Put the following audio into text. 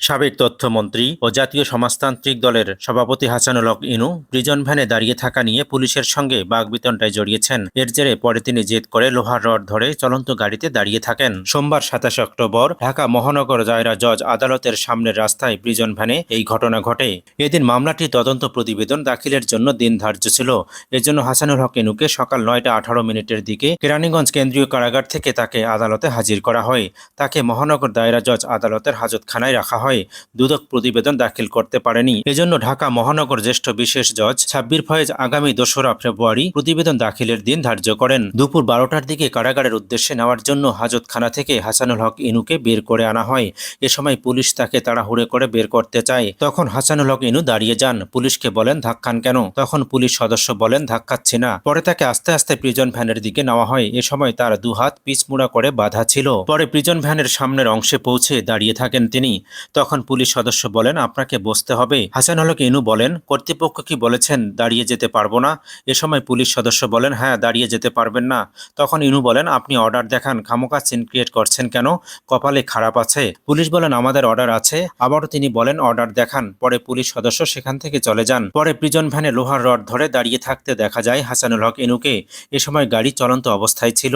সাবেক তথ্যমন্ত্রী ও জাতীয় সমাজতান্ত্রিক দলের সভাপতি হাসানুল হক ইনু প্রিজন ভ্যানে দাঁড়িয়ে থাকা নিয়ে পুলিশের সঙ্গে বাগবিতণ্ডায় জড়িয়েছেন। এর জেরে পরে তিনি জেদ করে লোহার রড ধরে চলন্ত গাড়িতে দাঁড়িয়ে থাকেন। সোমবার সাতাশ অক্টোবর ঢাকা মহানগর দায়রা জজ আদালতের সামনের রাস্তায় প্রিজন ভ্যানে এই ঘটনা ঘটে। এদিন মামলাটি তদন্ত প্রতিবেদন দাখিলের জন্য দিন ধার্য ছিল। এজন্য হাসানুল হক ইনুকে সকাল নয়টা আঠারো মিনিটের দিকে কেরানীগঞ্জ কেন্দ্রীয় কারাগার থেকে তাকে আদালতে হাজির করা হয়। তাকে মহানগর দায়রা জজ আদালতের হাজতখানায় রাখা হয়। দুদক প্রতিবেদন দাখিল করতে পারেনি। এজন্য ঢাকা মহানগর জ্যেষ্ঠ বিশেষ জজ ছাব্বির ফয়েজ আগামী দোসরা ফেব্রুয়ারি প্রতিবেদন দাখিলের দিন ধার্য করেন। দুপুর বারোটার দিকে কারাগারের উদ্দেশ্যে নেওয়ার জন্য হাজতখানা থেকে হাসানুল হক ইনুকে বের করে আনা হয়। এ সময় পুলিশ তাকে তাড়াহুড়ো করে বের করতে চায়। তখন হাসানুল হক ইনু দাঁড়িয়ে যান। পুলিশকে বলেন ধাক্কান কেন? তখন পুলিশ সদস্য বলেন ধাক্কাচ্ছি না। পরে তাকে আস্তে আস্তে প্রিজন ভ্যানের দিকে নেওয়া হয়। এ সময় তার দুহাত পিছমুড়া করে বাধা ছিল। পরে প্রিজন ভ্যানের সামনের অংশে পৌঁছে দাঁড়িয়ে থাকেন তিনি। তখন পুলিশ সদস্য বলেন, আপনাকে বসতে হবে। হাসান হলক ইনু বলেন, কর্তৃপক্ষ কি বলেছেন, দাঁড়িয়ে যেতে পারব না? এ সময় পুলিশ সদস্য বলেন হ্যাঁ দাঁড়িয়ে যেতে পারবেন না। তখন ইনু বলেন, আপনি অর্ডার দেখান খামোকা সিন ক্রিয়েট করছেন কেন? কপালে খারাপ আছে। পুলিশ বলেন, আমাদের অর্ডার আছে। আবারও তিনি বলেন, অর্ডার দেখান। পরে পুলিশ সদস্য সেখান থেকে চলে যান। পরে প্রিজন ভ্যানে লোহার রড ধরে দাঁড়িয়ে থাকতে দেখা যায় হাসানুল হক ইনুকে। এ সময় গাড়ি চলন্ত অবস্থায় ছিল।